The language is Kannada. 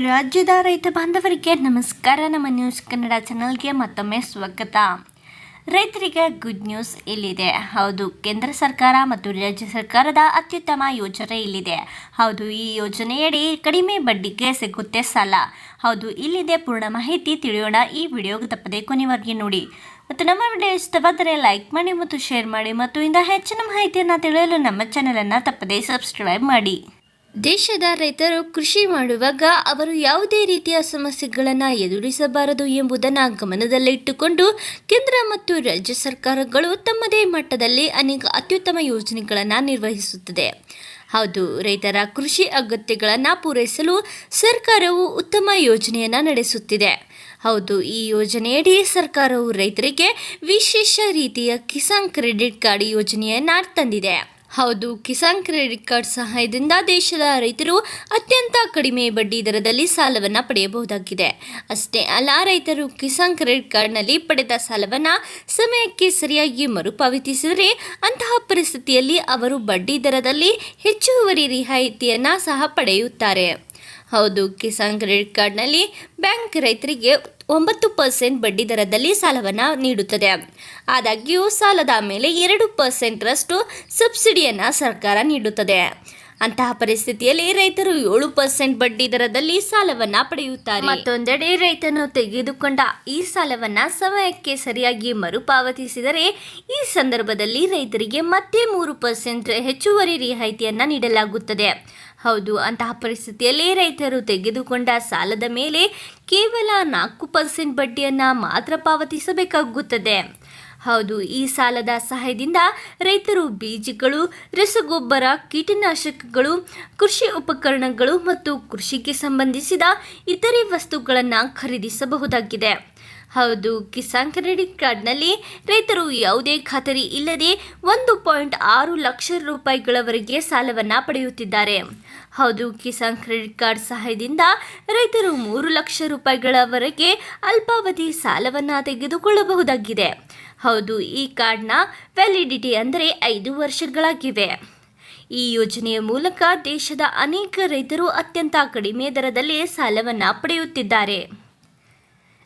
ರಾಜ್ಯದ ರೈತ ಬಾಂಧವರಿಗೆ ನಮಸ್ಕಾರ. ನಮ್ಮ ನ್ಯೂಸ್ ಕನ್ನಡ ಚಾನಲ್ಗೆ ಮತ್ತೊಮ್ಮೆ ಸ್ವಾಗತ. ರೈತರಿಗೆ ಗುಡ್ ನ್ಯೂಸ್ ಇಲ್ಲಿದೆ. ಹೌದು, ಕೇಂದ್ರ ಸರ್ಕಾರ ಮತ್ತು ರಾಜ್ಯ ಸರ್ಕಾರದ ಅತ್ಯುತ್ತಮ ಯೋಜನೆ ಇಲ್ಲಿದೆ. ಹೌದು, ಈ ಯೋಜನೆಯಡಿ ಕಡಿಮೆ ಬಡ್ಡಿಗೆ ಸಿಗುತ್ತೆ ಸಾಲ. ಹೌದು, ಇಲ್ಲಿದೆ ಪೂರ್ಣ ಮಾಹಿತಿ ತಿಳಿಯೋಣ. ಈ ವಿಡಿಯೋ ತಪ್ಪದೆ ಕೊನೆವರೆಗೆ ನೋಡಿ. ಮತ್ತು ನಮ್ಮ ವಿಡಿಯೋ ಇಷ್ಟವಾದರೆ ಲೈಕ್ ಮಾಡಿ ಮತ್ತು ಶೇರ್ ಮಾಡಿ. ಮತ್ತು ಇಂದ ಹೆಚ್ಚಿನ ಮಾಹಿತಿಯನ್ನು ತಿಳಿಯಲು ನಮ್ಮ ಚಾನಲನ್ನು ತಪ್ಪದೇ ಸಬ್ಸ್ಕ್ರೈಬ್ ಮಾಡಿ. ದೇಶದ ರೈತರು ಕೃಷಿ ಮಾಡುವಾಗ ಅವರು ಯಾವುದೇ ರೀತಿಯ ಸಮಸ್ಯೆಗಳನ್ನು ಎದುರಿಸಬಾರದು ಎಂಬುದನ್ನು ಗಮನದಲ್ಲಿಟ್ಟುಕೊಂಡು ಕೇಂದ್ರ ಮತ್ತು ರಾಜ್ಯ ಸರ್ಕಾರಗಳು ತಮ್ಮದೇ ಮಟ್ಟದಲ್ಲಿ ಅನೇಕ ಅತ್ಯುತ್ತಮ ಯೋಜನೆಗಳನ್ನು ನಿರ್ವಹಿಸುತ್ತದೆ. ಹೌದು, ರೈತರ ಕೃಷಿ ಅಗತ್ಯಗಳನ್ನು ಪೂರೈಸಲು ಸರ್ಕಾರವು ಉತ್ತಮ ಯೋಜನೆಯನ್ನು ನಡೆಸುತ್ತಿದೆ. ಹೌದು, ಈ ಯೋಜನೆಯಡಿ ಸರ್ಕಾರವು ರೈತರಿಗೆ ವಿಶೇಷ ರೀತಿಯ ಕಿಸಾನ್ ಕ್ರೆಡಿಟ್ ಕಾರ್ಡ್ ಯೋಜನೆಯನ್ನು ತಂದಿದೆ. ಹೌದು, ಕಿಸಾನ್ ಕ್ರೆಡಿಟ್ ಕಾರ್ಡ್ ಸಹಾಯದಿಂದ ದೇಶದ ರೈತರು ಅತ್ಯಂತ ಕಡಿಮೆ ಬಡ್ಡಿ ದರದಲ್ಲಿ ಸಾಲವನ್ನು ಪಡೆಯಬಹುದಾಗಿದೆ. ಅಷ್ಟೇ ಅಲ್ಲ, ರೈತರು ಕಿಸಾನ್ ಕ್ರೆಡಿಟ್ ಕಾರ್ಡ್ನಲ್ಲಿ ಪಡೆದ ಸಾಲವನ್ನು ಸಮಯಕ್ಕೆ ಸರಿಯಾಗಿ ಮರುಪಾವತಿಸಿದರೆ ಅಂತಹ ಪರಿಸ್ಥಿತಿಯಲ್ಲಿ ಅವರು ಬಡ್ಡಿ ದರದಲ್ಲಿ ಹೆಚ್ಚುವರಿ ರಿಯಾಯಿತಿಯನ್ನು ಸಹ ಪಡೆಯುತ್ತಾರೆ. ಹೌದು, ಕಿಸಾನ್ ಕ್ರೆಡಿಟ್ ಕಾರ್ಡ್ನಲ್ಲಿ ಬ್ಯಾಂಕ್ ರೈತರಿಗೆ ಒಂಬತ್ತು ಪರ್ಸೆಂಟ್ ಬಡ್ಡಿ ದರದಲ್ಲಿ ಸಾಲವನ್ನು ನೀಡುತ್ತದೆ. ಆದಾಗ್ಯೂ, ಸಾಲದ ಮೇಲೆ ಎರಡು ಪರ್ಸೆಂಟ್ರಷ್ಟು ಸಬ್ಸಿಡಿಯನ್ನು ಸರ್ಕಾರ ನೀಡುತ್ತದೆ. ಅಂತಹ ಪರಿಸ್ಥಿತಿಯಲ್ಲಿ ರೈತರು ಏಳು ಪರ್ಸೆಂಟ್ ಬಡ್ಡಿ ದರದಲ್ಲಿ ಸಾಲವನ್ನ ಪಡೆಯುತ್ತಾರೆ. ಮತ್ತೊಂದೆಡೆ ರೈತನು ತೆಗೆದುಕೊಂಡ ಈ ಸಾಲವನ್ನ ಸಮಯಕ್ಕೆ ಸರಿಯಾಗಿ ಮರುಪಾವತಿಸಿದರೆ ಈ ಸಂದರ್ಭದಲ್ಲಿ ರೈತರಿಗೆ ಮತ್ತೆ ಮೂರು ಪರ್ಸೆಂಟ್ ಹೆಚ್ಚುವರಿ ರಿಯಾಯಿತಿಯನ್ನ ನೀಡಲಾಗುತ್ತದೆ. ಹೌದು, ಅಂತಹ ಪರಿಸ್ಥಿತಿಯಲ್ಲಿ ರೈತರು ತೆಗೆದುಕೊಂಡ ಸಾಲದ ಮೇಲೆ ಕೇವಲ ನಾಲ್ಕು ಪರ್ಸೆಂಟ್ ಬಡ್ಡಿಯನ್ನು ಮಾತ್ರ ಪಾವತಿಸಬೇಕಾಗುತ್ತದೆ. ಹೌದು, ಈ ಸಾಲದ ಸಹಾಯದಿಂದ ರೈತರು ಬೀಜಗಳು, ರಸಗೊಬ್ಬರ, ಕೀಟನಾಶಕಗಳು, ಕೃಷಿ ಉಪಕರಣಗಳು ಮತ್ತು ಕೃಷಿಗೆ ಸಂಬಂಧಿಸಿದ ಇತರೆ ವಸ್ತುಗಳನ್ನು ಖರೀದಿಸಬಹುದಾಗಿದೆ. ಹೌದು, ಕಿಸಾನ್ ಕ್ರೆಡಿಟ್ ಕಾರ್ಡ್ನಲ್ಲಿ ರೈತರು ಯಾವುದೇ ಖಾತರಿ ಇಲ್ಲದೆ ಒಂದು ಪಾಯಿಂಟ್ ಆರು ಲಕ್ಷ ರೂಪಾಯಿಗಳವರೆಗೆ ಸಾಲವನ್ನು ಪಡೆಯುತ್ತಿದ್ದಾರೆ. ಹೌದು, ಕಿಸಾನ್ ಕ್ರೆಡಿಟ್ ಕಾರ್ಡ್ ಸಹಾಯದಿಂದ ರೈತರು ಮೂರು ಲಕ್ಷ ರೂಪಾಯಿಗಳವರೆಗೆ ಅಲ್ಪಾವಧಿ ಸಾಲವನ್ನು ತೆಗೆದುಕೊಳ್ಳಬಹುದಾಗಿದೆ. ಹೌದು, ಈ ಕಾರ್ಡ್ನ ವ್ಯಾಲಿಡಿಟಿ ಅಂದರೆ ಐದು ವರ್ಷಗಳಾಗಿವೆ. ಈ ಯೋಜನೆಯ ಮೂಲಕ ದೇಶದ ಅನೇಕ ರೈತರು ಅತ್ಯಂತ ಕಡಿಮೆ ದರದಲ್ಲಿ ಸಾಲವನ್ನು ಪಡೆಯುತ್ತಿದ್ದಾರೆ.